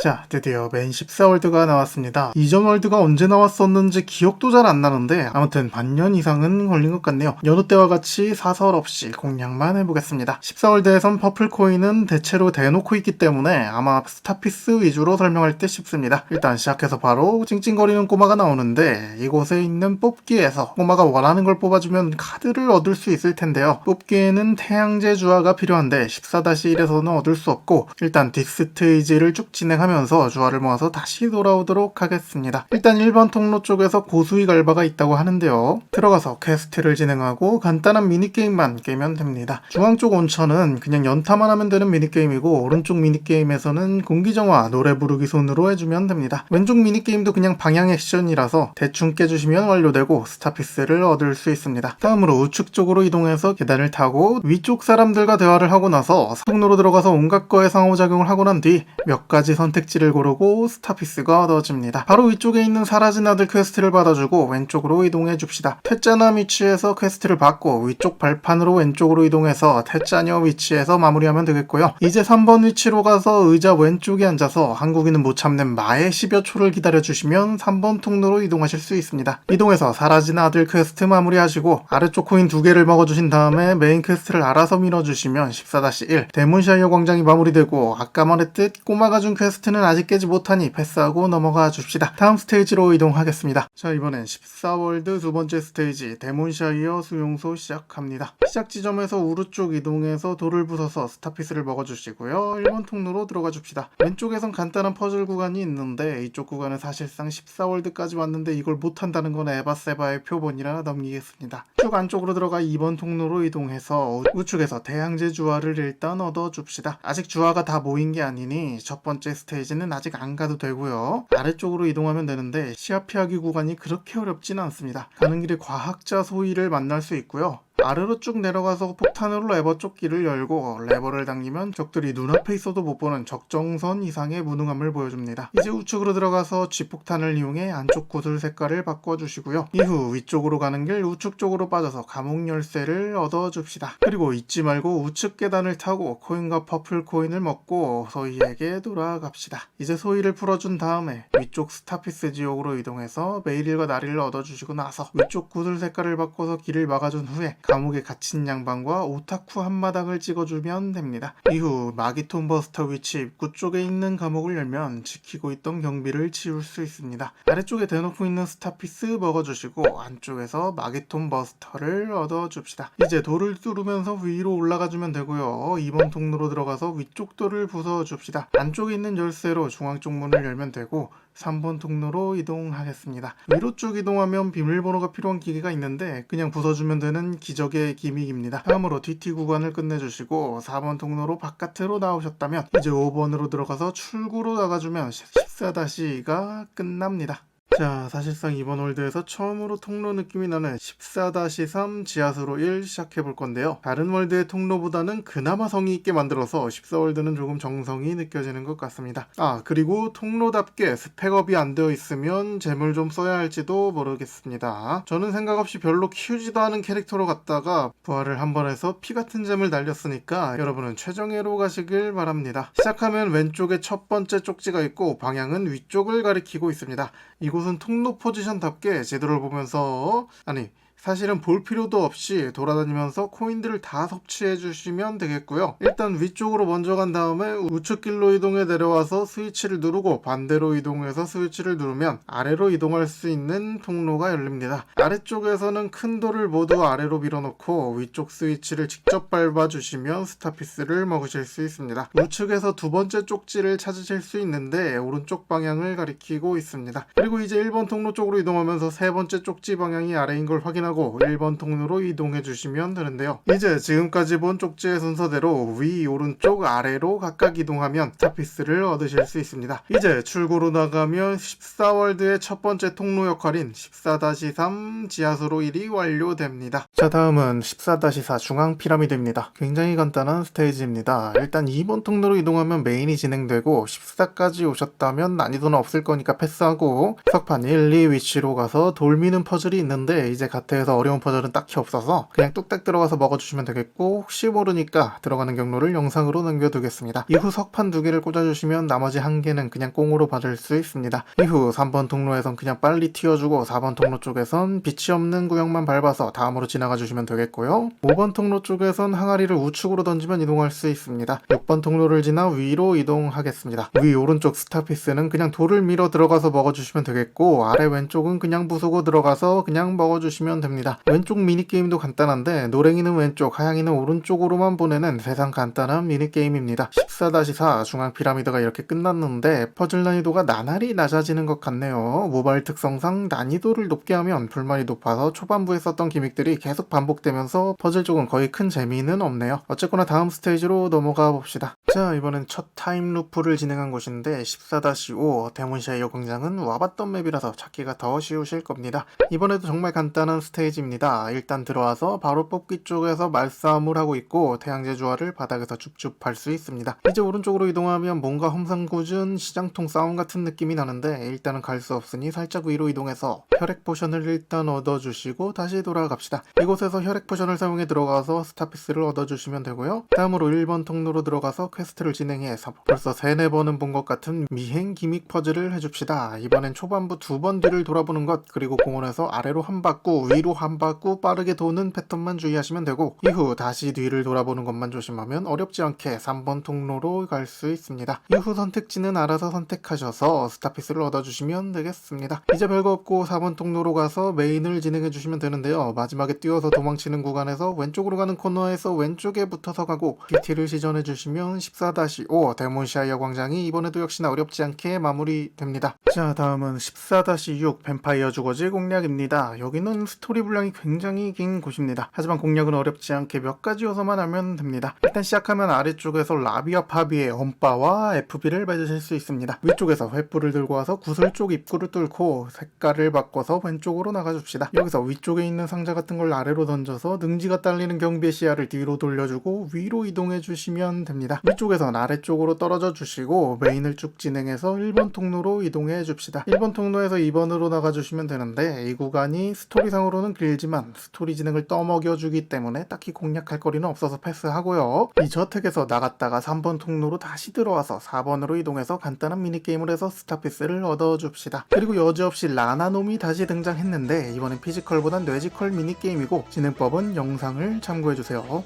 자, 드디어 맨 14월드가 나왔습니다. 이전 월드가 언제 나왔었는지 기억도 잘 안 나는데 아무튼 반년 이상은 걸린 것 같네요. 여느 때와 같이 사설 없이 공략만 해보겠습니다. 14월드에선 퍼플 코인은 대체로 대놓고 있기 때문에 아마 스타피스 위주로 설명할 듯 싶습니다. 일단 시작해서 바로 찡찡거리는 꼬마가 나오는데 이곳에 있는 뽑기에서 꼬마가 원하는 걸 뽑아주면 카드를 얻을 수 있을 텐데요. 뽑기에는 태양제 주화가 필요한데 14-1에서는 얻을 수 없고 일단 딕스트이지를 쭉 진행하면 서 주화를 모아서 다시 돌아오도록 하겠습니다. 일단 1번 통로 쪽에서 고수익 알바가 있다고 하는데요. 들어가서 퀘스트를 진행하고 간단한 미니게임만 깨면 됩니다. 중앙 쪽 온천은 그냥 연타만 하면 되는 미니게임이고 오른쪽 미니게임에서는 공기정화 노래 부르기 손으로 해주면 됩니다. 왼쪽 미니게임도 그냥 방향 액션이라서 대충 깨주시면 완료되고 스타피스를 얻을 수 있습니다. 다음으로 우측 쪽으로 이동해서 계단을 타고 위쪽 사람들과 대화를 하고 나서 통로로 들어가서 온갖 거에 상호작용을 하고 난 뒤 몇 가지 선택 지를 고르고 스타피스가 얻어집니다. 바로 위쪽에 있는 사라진 아들 퀘스트를 받아주고 왼쪽으로 이동해 줍시다. 퇴짜남 위치에서 퀘스트를 받고 위쪽 발판으로 왼쪽으로 이동해서 퇴짜녀 위치에서 마무리하면 되겠고요. 이제 3번 위치로 가서 의자 왼쪽에 앉아서 한국인은 못 참는 마의 10여 초를 기다려 주시면 3번 통로로 이동하실 수 있습니다. 이동해서 사라진 아들 퀘스트 마무리하시고 아래쪽 코인 두 개를 먹어주신 다음에 메인 퀘스트를 알아서 밀어주시면 14-1 데몬샤이어 광장이 마무리되고 아까 말했듯 꼬마가 준 퀘스트 는 아직 깨지 못하니 패스하고 넘어가 줍시다. 다음 스테이지로 이동하겠습니다. 자 이번엔 14월드 두 번째 스테이지 데몬샤이어 수용소 시작합니다. 시작 지점에서 우르 쪽 이동해서 돌을 부숴서 스타피스를 먹어주시고요. 1번 통로로 들어가 줍시다. 왼쪽에선 간단한 퍼즐 구간이 있는데 이쪽 구간은 사실상 14월드까지 왔는데 이걸 못한다는 건 에바세바의 표본이라 넘기겠습니다. 쭉 안쪽으로 들어가 2번 통로로 이동해서 우측에서 대양제 주화를 일단 얻어줍시다. 아직 주화가 다 모인 게 아니니 첫 번째 스테이지 는 아직 안 가도 되고요. 아래쪽으로 이동하면 되는데 시야 피하기 구간이 그렇게 어렵진 않습니다. 가는 길에 과학자 소희를 만날 수 있고요. 아래로 쭉 내려가서 폭탄으로 레버 쪽기를 열고 레버를 당기면 적들이 눈앞에 있어도 못 보는 적정선 이상의 무능함을 보여줍니다. 이제 우측으로 들어가서 G폭탄을 이용해 안쪽 구슬 색깔을 바꿔주시고요. 이후 위쪽으로 가는 길 우측 쪽으로 빠져서 감옥 열쇠를 얻어줍시다. 그리고 잊지 말고 우측 계단을 타고 코인과 퍼플 코인을 먹고 소희에게 돌아갑시다. 이제 소희를 풀어준 다음에 위쪽 스타피스 지역으로 이동해서 메일일과 나리를 얻어주시고 나서 위쪽 구슬 색깔을 바꿔서 길을 막아준 후에 감옥에 갇힌 양반과 오타쿠 한마당을 찍어주면 됩니다. 이후 마기톤 버스터 위치 입구 쪽에 있는 감옥을 열면 지키고 있던 경비를 치울 수 있습니다. 아래쪽에 대놓고 있는 스타피스 먹어주시고 안쪽에서 마기톤 버스터를 얻어줍시다. 이제 돌을 뚫으면서 위로 올라가주면 되고요. 2번 통로로 들어가서 위쪽 돌을 부숴줍시다. 안쪽에 있는 열쇠로 중앙 쪽 문을 열면 되고 3번 통로로 이동하겠습니다. 위로 쭉 이동하면 비밀번호가 필요한 기계가 있는데 그냥 부숴주면 되는 기적의 기믹입니다. 다음으로 DT 구간을 끝내주시고 4번 통로로 바깥으로 나오셨다면 이제 5번으로 들어가서 출구로 나가주면 14-2가 끝납니다. 자, 사실상 이번 월드에서 처음으로 통로 느낌이 나는 14-3 지하수로 1 시작해 볼 건데요. 다른 월드의 통로보다는 그나마 성의 있게 만들어서 14월드는 조금 정성이 느껴지는 것 같습니다. 아, 그리고 통로답게 스펙업이 안 되어 있으면 잼을 좀 써야 할지도 모르겠습니다. 저는 생각 없이 별로 키우지도 않은 캐릭터로 갔다가 부활을 한 번 해서 피 같은 잼을 날렸으니까 여러분은 최정예로 가시길 바랍니다. 시작하면 왼쪽에 첫 번째 쪽지가 있고 방향은 위쪽을 가리키고 있습니다. 이곳 은 통로 포지션답게 제도를 보면서 아니 사실은 볼 필요도 없이 돌아다니면서 코인들을 다 섭취해 주시면 되겠고요. 일단 위쪽으로 먼저 간 다음에 우측 길로 이동해 내려와서 스위치를 누르고 반대로 이동해서 스위치를 누르면 아래로 이동할 수 있는 통로가 열립니다. 아래쪽에서는 큰 돌을 모두 아래로 밀어놓고 위쪽 스위치를 직접 밟아주시면 스타피스를 먹으실 수 있습니다. 우측에서 두 번째 쪽지를 찾으실 수 있는데 오른쪽 방향을 가리키고 있습니다. 그리고 이제 1번 통로 쪽으로 이동하면서 세 번째 쪽지 방향이 아래인 걸 확인하 고 1번 통로로 이동해 주시면 되는데요. 이제 지금까지 본 쪽지의 순서대로 위, 오른쪽, 아래로 각각 이동하면 스타피스를 얻으실 수 있습니다. 이제 출구로 나가면 14월드의 첫 번째 통로 역할인 14-3 지하수로 1이 완료됩니다. 자 다음은 14-4 중앙 피라미드입니다. 굉장히 간단한 스테이지입니다. 일단 2번 통로로 이동하면 메인이 진행되고 14까지 오셨다면 난이도는 없을 거니까 패스하고 석판 1, 2 위치로 가서 돌미는 퍼즐이 있는데 이제 갓 상태에서 어려운 퍼즐은 딱히 없어서 그냥 뚝딱 들어가서 먹어주시면 되겠고 혹시 모르니까 들어가는 경로를 영상으로 남겨두겠습니다. 이후 석판 두 개를 꽂아주시면 나머지 한 개는 그냥 꽁으로 받을 수 있습니다. 이후 3번 통로에선 그냥 빨리 튀어주고 4번 통로 쪽에선 빛이 없는 구역만 밟아서 다음으로 지나가 주시면 되겠고요. 5번 통로 쪽에선 항아리를 우측으로 던지면 이동할 수 있습니다. 6번 통로를 지나 위로 이동하겠습니다. 위 오른쪽 스타피스는 그냥 돌을 밀어 들어가서 먹어주시면 되겠고 아래 왼쪽은 그냥 부수고 들어가서 그냥 먹어주시면 됩니다. 왼쪽 미니게임도 간단한데 노랭이는 왼쪽, 하양이는 오른쪽으로만 보내는 세상 간단한 미니게임입니다. 14-4 중앙 피라미드가 이렇게 끝났는데 퍼즐 난이도가 나날이 낮아지는 것 같네요. 모바일 특성상 난이도를 높게 하면 불만이 높아서 초반부에 썼던 기믹들이 계속 반복되면서 퍼즐 쪽은 거의 큰 재미는 없네요. 어쨌거나 다음 스테이지로 넘어가 봅시다. 자 이번엔 첫 타임 루프를 진행한 곳인데 14-5 데몬시아이어 광장은 와봤던 맵이라서 찾기가 더 쉬우실 겁니다. 이번에도 정말 간단한 스테이지 입니다. 일단 들어와서 바로 뽑기 쪽에서 말싸움을 하고 있고 태양제 주화를 바닥에서 줍줍 할수 있습니다. 이제 오른쪽으로 이동하면 뭔가 험상궂은 시장통 싸움 같은 느낌이 나는데 일단은 갈 수 없으니 살짝 위로 이동해서 혈액 포션을 일단 얻어주시고 다시 돌아갑시다. 이곳에서 혈액 포션을 사용해 들어가서 스타피스를 얻어주시면 되고요. 다음으로 1번 통로로 들어가서 퀘스트를 진행해 서 벌써 3, 4번은 본 것 같은 미행 기믹 퍼즐을 해줍시다. 이번엔 초반부 두 번 뒤를 돌아보는 것 그리고 공원에서 아래로 한 바꾸 위로 한 바꾸 빠르게 도는 패턴만 주의하시면 되고 이후 다시 뒤를 돌아보는 것만 조심하면 어렵지 않게 3번 통로로 갈 수 있습니다. 이후 선택지는 알아서 선택하셔서 스타피스를 얻어주시면 되겠습니다. 이제 별거 없고 4번 통로로 가서 메인을 진행해 주시면 되는데요. 마지막에 뛰어서 도망치는 구간에서 왼쪽으로 가는 코너에서 왼쪽에 붙어서 가고 PT를 시전해 주시면 14-5 데몬시아이어 광장이 이번에도 역시나 어렵지 않게 마무리됩니다. 자 다음은 14-6 뱀파이어 주거지 공략입니다. 여기는 스토 리 분량이 굉장히 긴 곳입니다. 하지만 공략은 어렵지 않게 몇 가지 요소만 하면 됩니다. 일단 시작하면 아래쪽에서 라비와 파비의 엄바와 FB를 맞으실 수 있습니다. 위쪽에서 횃불을 들고 와서 구슬 쪽 입구를 뚫고 색깔을 바꿔서 왼쪽으로 나가줍시다. 여기서 위쪽에 있는 상자 같은 걸 아래로 던져서 능지가 딸리는 경비의 시야를 뒤로 돌려주고 위로 이동해 주시면 됩니다. 위쪽에선 아래쪽으로 떨어져 주시고 메인을 쭉 진행해서 1번 통로로 이동해 줍시다. 1번 통로에서 2번으로 나가주시면 되는데 이 구간이 스토리상으로 는 길지만 스토리 진행을 떠먹여 주기 때문에 딱히 공략할 거리는 없어서 패스하고요. 이 저택에서 나갔다가 3번 통로로 다시 들어와서 4번으로 이동해서 간단한 미니게임을 해서 스타피스를 얻어줍시다. 그리고 여지없이 라나놈이 다시 등장했는데 이번엔 피지컬보단 뇌지컬 미니게임이고 진행법은 영상을 참고해주세요.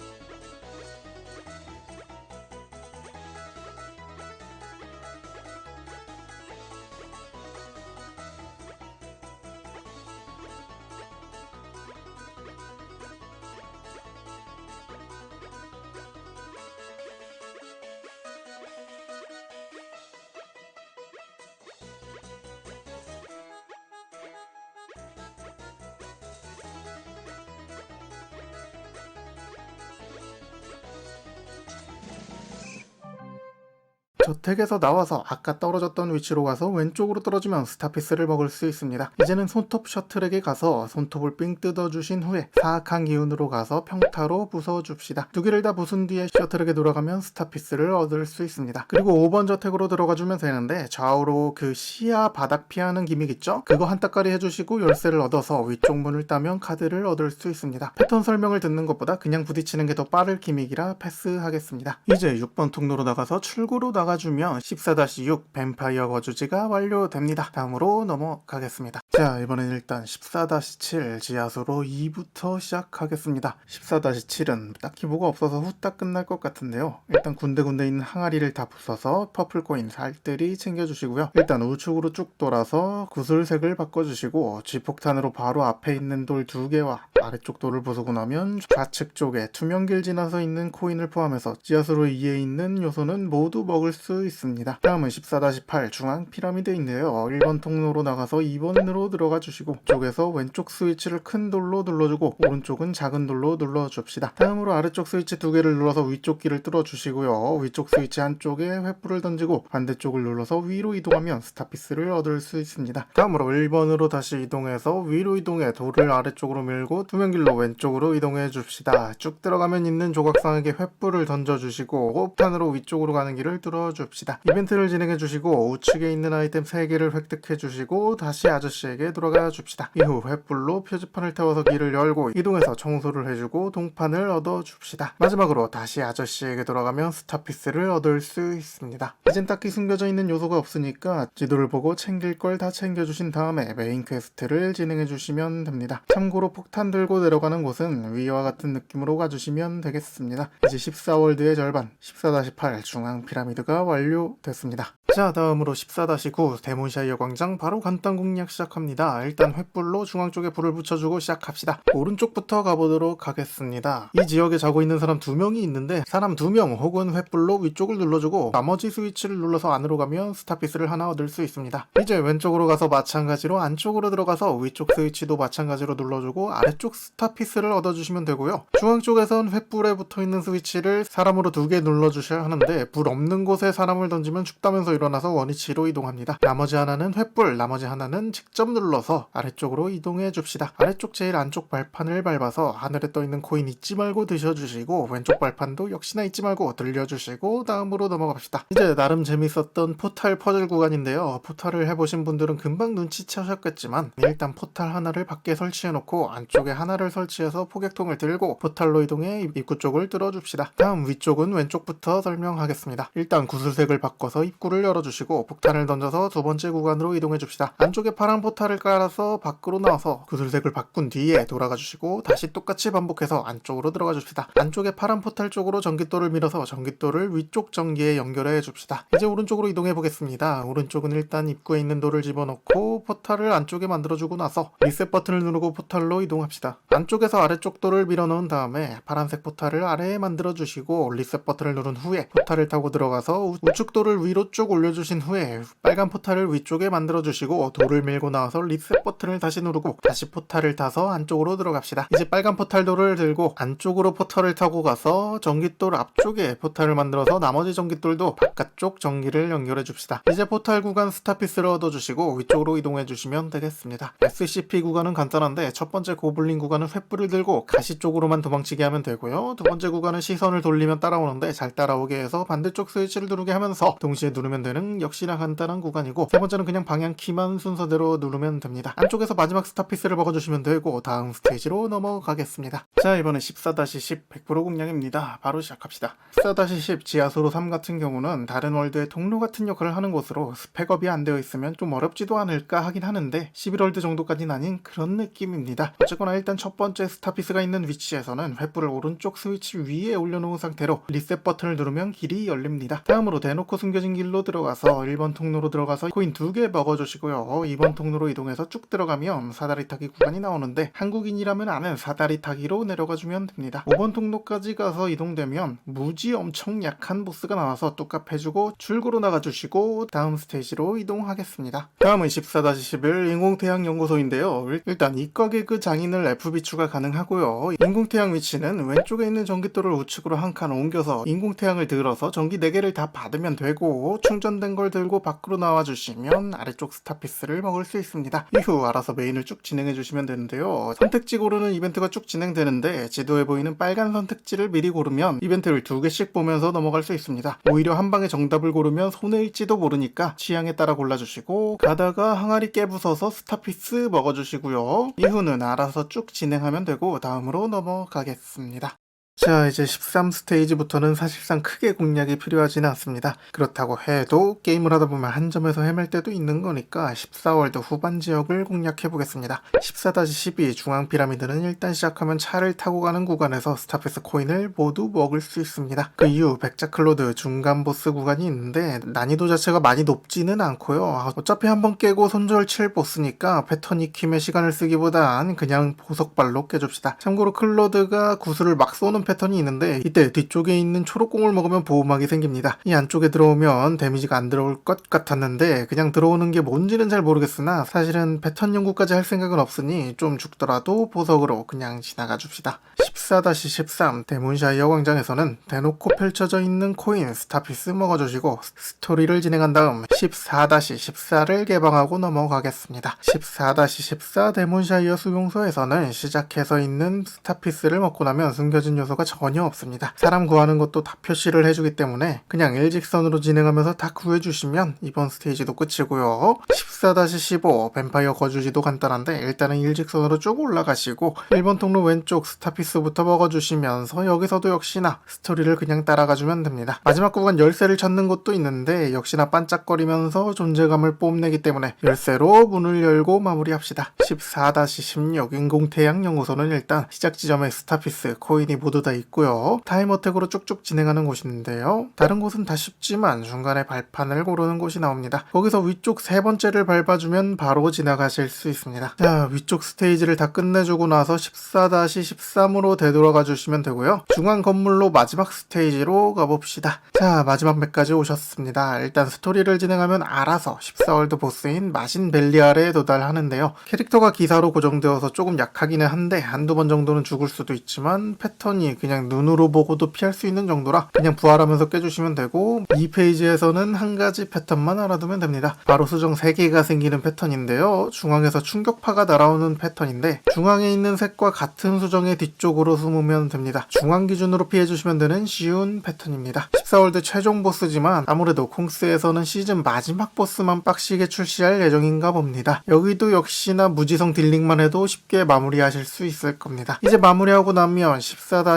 저택에서 나와서 아까 떨어졌던 위치로 가서 왼쪽으로 떨어지면 스타피스를 먹을 수 있습니다. 이제는 손톱 셔틀에게 가서 손톱을 삥 뜯어주신 후에 사악한 기운으로 가서 평타로 부숴줍시다. 두 개를 다 부순 뒤에 셔틀에게 돌아가면 스타피스를 얻을 수 있습니다. 그리고 5번 저택으로 들어가주면 되는데 좌우로 그 시야 바닥 피하는 기믹 있죠? 그거 한 따까리 해주시고 열쇠를 얻어서 위쪽 문을 따면 카드를 얻을 수 있습니다. 패턴 설명을 듣는 것보다 그냥 부딪히는 게 더 빠를 기믹이라 패스하겠습니다. 이제 6번 통로로 나가서 출구로 나가 주면 14-6 뱀파이어 거주지가 완료됩니다. 다음으로 넘어가겠습니다. 자 이번엔 일단 14-7 지하수로 2부터 시작하겠습니다. 14-7은 딱히 뭐가 없어서 후딱 끝날 것 같은데요. 일단 군데군데 있는 항아리를 다 부숴서 퍼플코인 살뜰히 챙겨주시고요. 일단 우측으로 쭉 돌아서 구슬색을 바꿔주시고 G폭탄으로 바로 앞에 있는 돌 두 개와 아래쪽 돌을 부수고 나면 좌측 쪽에 투명길 지나서 있는 코인을 포함해서 지하수로 2에 있는 요소는 모두 먹을 수 있습니다. 다음은 14-8 중앙 피라미드인데요. 1번 통로로 나가서 2번으로 들어가 주시고 쪽에서 왼쪽 스위치를 큰 돌로 눌러주고 오른쪽은 작은 돌로 눌러줍시다. 다음으로 아래쪽 스위치 두 개를 눌러서 위쪽 길을 뚫어 주시고요. 위쪽 스위치 한쪽에 횃불을 던지고 반대쪽을 눌러서 위로 이동하면 스타피스를 얻을 수 있습니다. 다음으로 1번으로 다시 이동해서 위로 이동해 돌을 아래쪽으로 밀고 투명길로 왼쪽으로 이동해 줍시다. 쭉 들어가면 있는 조각상에게 횃불을 던져주시고 호흡탄으로 위쪽으로 가는 길을 뚫어 줍시다. 이벤트를 진행해 주시고 우측에 있는 아이템 3개를 획득해 주시고 다시 아저씨에게 돌아가 줍시다. 이후 횃불로 표지판을 태워서 길을 열고 이동해서 청소를 해주고 동판을 얻어 줍시다. 마지막으로 다시 아저씨에게 돌아가면 스타피스를 얻을 수 있습니다. 이젠 딱히 숨겨져 있는 요소가 없으니까 지도를 보고 챙길 걸 다 챙겨주신 다음에 메인 퀘스트를 진행해 주시면 됩니다. 참고로 폭탄 들고 내려가는 곳은 위와 같은 느낌으로 가주시면 되겠습니다. 이제 14월드의 절반 14-8 중앙 피라미드가 완료됐습니다. 자 다음으로 14-9 데몬샤이어 광장 바로 간단 공략 시작합니다. 일단 횃불로 중앙 쪽에 불을 붙여주고 시작합시다. 오른쪽부터 가보도록 하겠습니다. 이 지역에 자고 있는 사람 두 명이 있는데 사람 두 명 혹은 횃불로 위쪽을 눌러주고 나머지 스위치를 눌러서 안으로 가면 스타피스를 하나 얻을 수 있습니다. 이제 왼쪽으로 가서 마찬가지로 안쪽으로 들어가서 위쪽 스위치도 마찬가지로 눌러주고 아래쪽 스타피스를 얻어주시면 되고요. 중앙 쪽에선 횃불에 붙어있는 스위치를 사람으로 두 개 눌러주셔야 하는데 불 없는 곳에 사람을 던지면 죽다면서 일어나서 원위치로 이동합니다. 나머지 하나는 횃불, 나머지 하나는 직접 눌러서 아래쪽으로 이동해 줍시다. 아래쪽 제일 안쪽 발판을 밟아서 하늘에 떠 있는 코인 잊지 말고 드셔주시고 왼쪽 발판도 역시나 잊지 말고 들려주시고 다음으로 넘어갑시다. 이제 나름 재밌었던 포탈 퍼즐 구간인데요. 포탈을 해보신 분들은 금방 눈치채셨겠지만 일단 포탈 하나를 밖에 설치해놓고 안쪽에 하나를 설치해서 포격통을 들고 포탈로 이동해 입구 쪽을 뚫어줍시다. 다음 위쪽은 왼쪽부터 설명하겠습니다. 일단 구슬색을 바꿔서 입구를 열어주시고 폭탄을 던져서 두 번째 구간으로 이동해 줍시다. 안쪽에 파란 포탈을 깔아서 밖으로 나와서 구슬색을 바꾼 뒤에 돌아가 주시고 다시 똑같이 반복해서 안쪽으로 들어가 줍시다. 안쪽에 파란 포탈 쪽으로 전깃돌을 밀어서 전깃돌을 위쪽 전기에 연결해 줍시다. 이제 오른쪽으로 이동해 보겠습니다. 오른쪽은 일단 입구에 있는 돌을 집어넣고 포탈을 안쪽에 만들어주고 나서 리셋 버튼을 누르고 포탈로 이동합시다. 안쪽에서 아래쪽 돌을 밀어넣은 다음에 파란색 포탈을 아래에 만들어 주시고 리셋 버튼을 누른 후에 포탈을 타고 들어가서 우- 우측 돌을 위로 쭉 올려주신 후에 빨간 포탈을 위쪽에 만들어 주시고 돌을 밀고 나와서 리셋 버튼을 다시 누르고 다시 포탈을 타서 안쪽으로 들어갑시다. 이제 빨간 포탈 돌을 들고 안쪽으로 포탈을 타고 가서 전깃돌 앞쪽에 포탈을 만들어서 나머지 전깃돌도 바깥쪽 전기를 연결해 줍시다. 이제 포탈 구간 스타피스를 얻어주시고 위쪽으로 이동해 주시면 되겠습니다. SCP 구간은 간단한데 첫 번째 고블린 구간은 횃불을 들고 가시 쪽으로만 도망치게 하면 되고요. 두 번째 구간은 시선을 돌리면 따라오는데 잘 따라오게 해서 반대쪽 스위치를 누르게 하면서 동시에 누르면 되는 역시나 간단한 구간이고 세 번째는 그냥 방향 키만 순서대로 누르면 됩니다. 안쪽에서 마지막 스타피스를 먹어주시면 되고 다음 스테이지로 넘어가겠습니다. 자 이번엔 14-10 100% 공략입니다. 바로 시작합시다. 14-10 지하수로 3 같은 경우는 다른 월드의 통로 같은 역할을 하는 곳으로 스펙업이 안 되어 있으면 좀 어렵지도 않을까 하긴 하는데 11월드 정도까지는 아닌 그런 느낌입니다. 어쨌거나 일단 첫 번째 스타피스가 있는 위치에서는 횃불을 오른쪽 스위치 위에 올려놓은 상태로 리셋 버튼을 누르면 길이 열립니다. 다음으로 대놓고 숨겨진 길로 들어가서 1번 통로로 들어가서 코인 2개 먹어주시고요. 2번 통로로 이동해서 쭉 들어가면 사다리 타기 구간이 나오는데 한국인이라면 아는 사다리 타기로 내려가주면 됩니다. 5번 통로까지 가서 이동되면 무지 엄청 약한 보스가 나와서 뚝갑 해주고 출구로 나가주시고 다음 스테이지로 이동하겠습니다. 다음은 14-11 인공태양 연구소인데요. 일- 일단 이과 개그 장인을 FB 추가 가능하고요. 인공태양 위치는 왼쪽에 있는 전기돌을 우측으로 한 칸 옮겨서 인공태양을 들어서 전기 4개를 다 받으면 되고 충전 된 걸 들고 밖으로 나와 주시면 아래쪽 스타피스를 먹을 수 있습니다. 이후 알아서 메인을 쭉 진행해 주시면 되는데요. 선택지 고르는 이벤트가 쭉 진행되는데 지도에 보이는 빨간 선택지를 미리 고르면 이벤트를 두 개씩 보면서 넘어갈 수 있습니다. 오히려 한 방에 정답을 고르면 손해일지도 모르니까 취향에 따라 골라주시고 가다가 항아리 깨부숴서 스타피스 먹어주시고요. 이후는 알아서 쭉 진행하면 되고 다음으로 넘어가겠습니다. 자, 이제 13 스테이지부터는 사실상 크게 공략이 필요하지는 않습니다. 그렇다고 해도 게임을 하다 보면 한 점에서 헤맬 때도 있는 거니까 14월드 후반 지역을 공략해 보겠습니다. 14-12 중앙 피라미드는 일단 시작하면 차를 타고 가는 구간에서 스타피스 코인을 모두 먹을 수 있습니다. 그 이후 백자 클로드 중간 보스 구간이 있는데 난이도 자체가 많이 높지는 않고요. 아, 어차피 한번 깨고 손절 칠 보스니까 패턴 익힘에 시간을 쓰기보단 그냥 보석발로 깨줍시다. 참고로 클로드가 구슬을 막 쏘는 패턴이 있는데 이때 뒤쪽에 있는 초록공을 먹으면 보호막이 생깁니다. 이 안쪽에 들어오면 데미지가 안 들어올 것 같았는데 그냥 들어오는 게 뭔지는 잘 모르겠으나 사실은 패턴 연구까지 할 생각은 없으니 좀 죽더라도 보석으로 그냥 지나가 줍시다. 14-13 데몬샤이어 광장에서는 대놓고 펼쳐져 있는 코인 스타피스 먹어주시고 스토리를 진행한 다음 14-14를 개방하고 넘어가겠습니다. 14-14 데몬샤이어 수용소에서는 시작해서 있는 스타피스를 먹고 나면 숨겨진 요소 가 요소가 전혀 없습니다. 사람 구하는 것도 다 표시를 해주기 때문에 그냥 일직선으로 진행하면서 다 구해주시면 이번 스테이지도 끝이고요. 14-15 뱀파이어 거주지도 간단한데 일단은 일직선으로 쭉 올라가시고 1번 통로 왼쪽 스타피스부터 먹어주시면서 여기서도 역시나 스토리를 그냥 따라가주면 됩니다. 마지막 구간 열쇠를 찾는 곳도 있는데 역시나 반짝거리면서 존재감을 뽐내기 때문에 열쇠로 문을 열고 마무리합시다. 14-16 인공태양 연구소는 일단 시작 지점에 스타피스, 코인이 모두 다 있고요. 타임어택으로 쭉쭉 진행하는 곳인데요. 다른 곳은 다 쉽지만 중간에 발판을 고르는 곳이 나옵니다. 거기서 위쪽 세 번째를 밟아주면 바로 지나가실 수 있습니다. 자, 위쪽 스테이지를 다 끝내주고 나서 14-13으로 되돌아가 주시면 되고요. 중앙 건물로 마지막 스테이지로 가봅시다. 자, 마지막 맵까지 오셨습니다. 일단 스토리를 진행하면 알아서 14월드 보스인 마신 벨리알에 도달하는데요. 캐릭터가 기사로 고정되어서 조금 약하기는 한데 한두 번 정도는 죽을 수도 있지만 패턴이 그냥 눈으로 보고도 피할 수 있는 정도라 그냥 부활하면서 깨주시면 되고 이 페이지에서는 한 가지 패턴만 알아두면 됩니다. 바로 수정 3개가 생기는 패턴인데요. 중앙에서 충격파가 날아오는 패턴인데 중앙에 있는 색과 같은 수정의 뒤쪽으로 숨으면 됩니다. 중앙 기준으로 피해주시면 되는 쉬운 패턴입니다. 14월드 최종 보스지만 아무래도 콩스에서는 시즌 마지막 보스만 빡시게 출시할 예정인가 봅니다. 여기도 역시나 무지성 딜링만 해도 쉽게 마무리하실 수 있을 겁니다. 이제 마무리하고 나면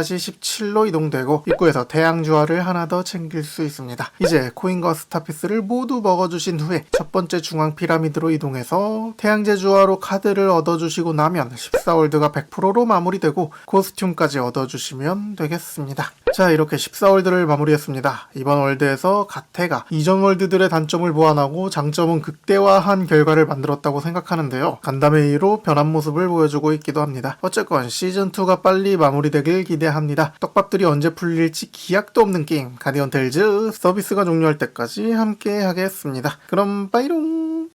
14-17로 이동되고 입구에서 태양주화를 하나 더 챙길 수 있습니다. 이제 코인과 스타피스를 모두 먹어주신 후에 첫 번째 중앙 피라미드로 이동해서 태양제 주화로 카드를 얻어주시고 나면 14월드가 100%로 마무리되고 코스튬까지 얻어주시면 되겠습니다. 자 이렇게 14월드를 마무리했습니다. 이번 월드에서 가테가 이전 월드들의 단점을 보완하고 장점은 극대화한 결과를 만들었다고 생각하는데요. 간담회 이후로 변한 모습을 보여주고 있기도 합니다. 어쨌건 시즌2가 빨리 마무리되길 기대 합니다. 떡밥들이 언제 풀릴지 기약도 없는 게임 가디언 텔즈 서비스가 종료할 때까지 함께 하겠습니다. 그럼 빠이롱